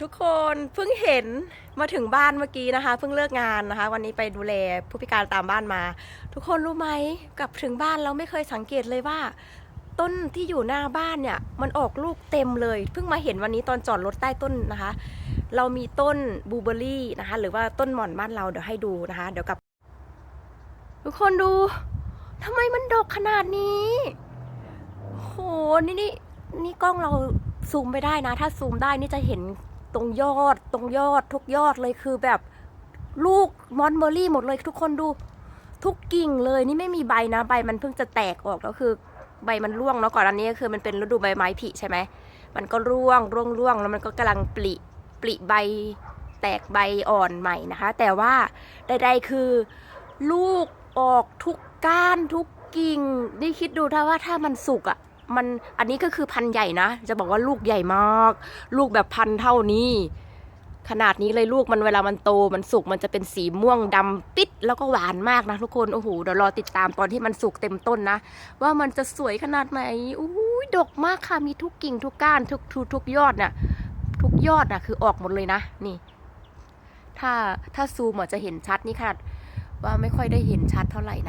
ทุกคนเพิ่งเห็นมาถึงบ้านเมื่อกี้นะคะเพิ่งเลิกงานนะคะ วันนี้ไปดูแลผู้พิการตามบ้านมา ทุกคนรู้ไหมกลับถึงบ้านเราไม่เคยสังเกตเลยว่า ต้นที่อยู่หน้าบ้านเนี่ยมันออกลูกเต็มเลย เพิ่งมาเห็นวันนี้ตอนจอดรถใต้ต้นนะคะ เรามีต้นบูเบอร์รี่นะคะ หรือว่าต้นหม่อนบ้านเราเดี๋ยวให้ดูนะคะ เดี๋ยวกับ ทุกคนดูทำไมมันดกขนาดนี้โหนี่นี่นี่กล้องเราซูมไม่ได้นะ ถ้าซูมได้นี่จะเห็น ตรงยอดตรงยอดทุกยอดเลยคือแบบลูกมอนเบอรี่หมดเลยทุกคนดูทุกกิ่งเลยนี่ไม่มีใบนะใบมันเพิ่งจะแตกออกก็คือใบมันร่วงเนาะก่อนอันนี้ก็คือมันเป็นฤดูใบไม้ผลิใช่ไหมมันก็ร่วงร่วงร่วงแล้วมันก็กำลังปลิปลิใบแตกใบอ่อนใหม่นะคะ แต่ว่าใดๆคือลูกออกทุกก้านทุกกิ่งนี่คิดดูถ้าว่าถ้ามันสุกอะ่ะ มันอันนี้ก็คือพันธุ์ใหญ่นะ จะบอกว่าลูกใหญ่มาก ลูกแบบพันเท่านี้ ขนาดนี้เลยลูกมันเวลามันโตมันสุกมันจะเป็นสีม่วงดำปิดแล้วก็หวานมากนะทุกคนโอ้โหเดี๋ยวรอติดตามตอนที่มันสุกเต็มต้นนะ ว่ามันจะสวยขนาดไหนอู้ยดกมากค่ะมีทุกกิ่งทุกก้านทุกทุกทุกยอดน่ะทุกยอดน่ะคือออกหมดเลยนะนี่ ถ้าถ้าซูมอะจะเห็นชัดนี่ค่ะว่าไม่ค่อยได้เห็นชัดเท่าไหร่นะ